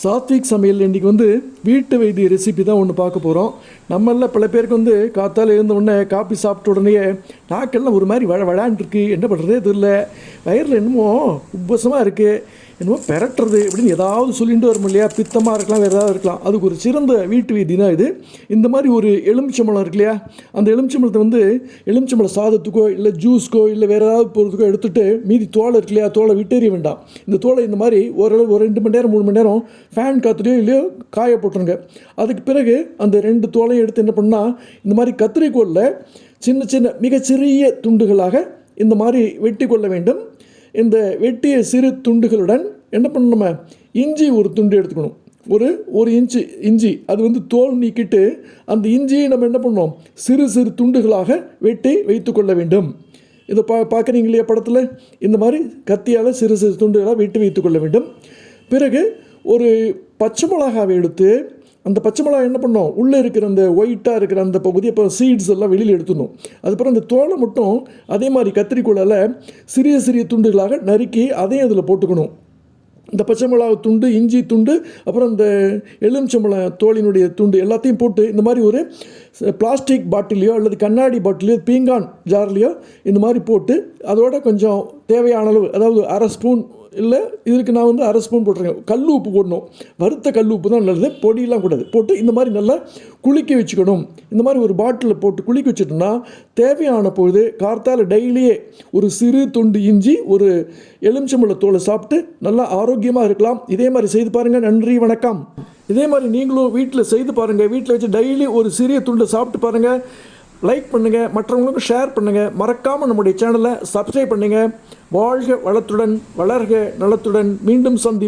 சாத்விக் சமையல் இன்றைக்கி வந்து வீட்டு வைத்திய ரெசிபி தான் ஒன்று பார்க்க போகிறோம் நம்மளில் பல பேருக்கு வந்து காத்தால் இருந்த உடனே காப்பி சாப்பிட்ட உடனே நாக்கெல்லாம் ஒரு மாதிரி வழ விளாண்டுருக்கு என்ன பண்ணுறதே தெரியல. வயிறில் என்னமோ உப்பசமாக இருக்குது என்னமோ பெரட்டுறது. அப்படின்னு ஏதாவது சொல்லிட்டு வரும் இல்லையா? பித்தமாக இருக்கலாம் வேறு ஏதாவது இருக்கலாம். அதுக்கு ஒரு சிறந்த வீட்டு வைத்தியம் தான் இது. இந்த மாதிரி ஒரு எலுமிச்சம்பழம் இருக்கு இல்லையா? அந்த எலுமிச்சம்பழத்தை வந்து எலுமிச்சம்பழம் சாதத்துக்கோ இல்லை ஜூஸ்க்கோ இல்லை வேறு ஏதாவது போகிறதுக்கோ எடுத்துகிட்டு மீதி தோலை இருக்கு இல்லையா? தோலை விட்டெறிய வேண்டாம். இந்த தோலை இந்த மாதிரி ஓரளவு ஒரு ரெண்டு மணி நேரம் மூணு மணி நேரம் ஃபேன் காத்துலேயோ இல்லையோ காய போட்டுருங்க. அதுக்கு பிறகு அந்த ரெண்டு தோலையும் எடுத்து என்ன பண்ணால் இந்த மாதிரி கத்திரிக்கோலில் சின்ன சின்ன மிகச்சிறிய துண்டுகளாக இந்த மாதிரி வெட்டி கொள்ள வேண்டும். இந்த வெட்டிய சிறு துண்டுகளுடன் என்ன பண்ணணும் நம்ம இஞ்சி ஒரு துண்டு எடுத்துக்கணும். ஒரு ஒரு இன்ச்சு இஞ்சி. அது வந்து தோல் நீக்கிட்டு அந்த இஞ்சியை நம்ம என்ன பண்ணோம் சிறு சிறு துண்டுகளாக வெட்டி வைத்துக்கொள்ள வேண்டும். இதை பா பார்க்குறீங்க இல்லையா படத்தில்? இந்த மாதிரி கத்தியால் சிறு சிறு துண்டுகளாக வெட்டி வைத்துக்கொள்ள வேண்டும். பிறகு ஒரு பச்சை மிளகாவை எடுத்து அந்த பச்சை மிளகா என்ன பண்ணோம்? உள்ளே இருக்கிற அந்த ஒயிட்டாக இருக்கிற அந்த பகுதி அப்புறம் சீட்ஸ் எல்லாம் வெளியில் எடுத்துடணும். அதுக்கப்புறம் அந்த தோலை மட்டும் அதே மாதிரி கத்திரிக்கோலால் சிறிய சிறிய துண்டுகளாக நறுக்கி அதையும் அதில் போட்டுக்கணும். இந்த பச்சை மிளகா துண்டு இஞ்சி துண்டு அப்புறம் இந்த எலுமிச்சம்பழ தோலினுடைய துண்டு எல்லாத்தையும் போட்டு இந்த மாதிரி ஒரு பிளாஸ்டிக் பாட்டிலையோ அல்லது கண்ணாடி பாட்டிலையோ பீங்கான் ஜார்லேயோ இந்த மாதிரி போட்டு அதோட கொஞ்சம் தேவையான அளவு அதாவது அரை ஸ்பூன் இல்லை இதுக்கு நான் வந்து அரை ஸ்பூன் போட்டிருக்கேன். கல் உப்பு போடணும். வறுத்த கல் உப்பு தான் நல்லது. பொடியெல்லாம் கூடாது. போட்டு இந்த மாதிரி நல்லா குளிக்க வச்சுக்கணும். இந்த மாதிரி ஒரு பாட்டிலில் போட்டு குளிக்க வச்சுட்டோம்னா தேவையான பொழுது கார்த்தால் டெய்லியே ஒரு சிறு துண்டு இஞ்சி ஒரு எலுமிச்சம்பழ தோலை சாப்பிட்டு நல்லா ஆரோக்கியமாக இருக்கலாம். இதே மாதிரி செய்து பாருங்கள் நன்றி வணக்கம். இதே மாதிரி நீங்களும் வீட்டில் செய்து பாருங்கள் வீட்டில் வச்சு டெய்லி ஒரு சிறிய துண்டை சாப்பிட்டு பாருங்கள் லைக் பண்ணுங்கள் மற்றவங்களுக்கும் ஷேர் பண்ணுங்கள் மறக்காமல் நம்முடைய சேனலை சப்ஸ்கிரைப் பண்ணுங்கள் வாழ்க வளத்துடன் வளர்க நலத்துடன். மீண்டும் சந்தி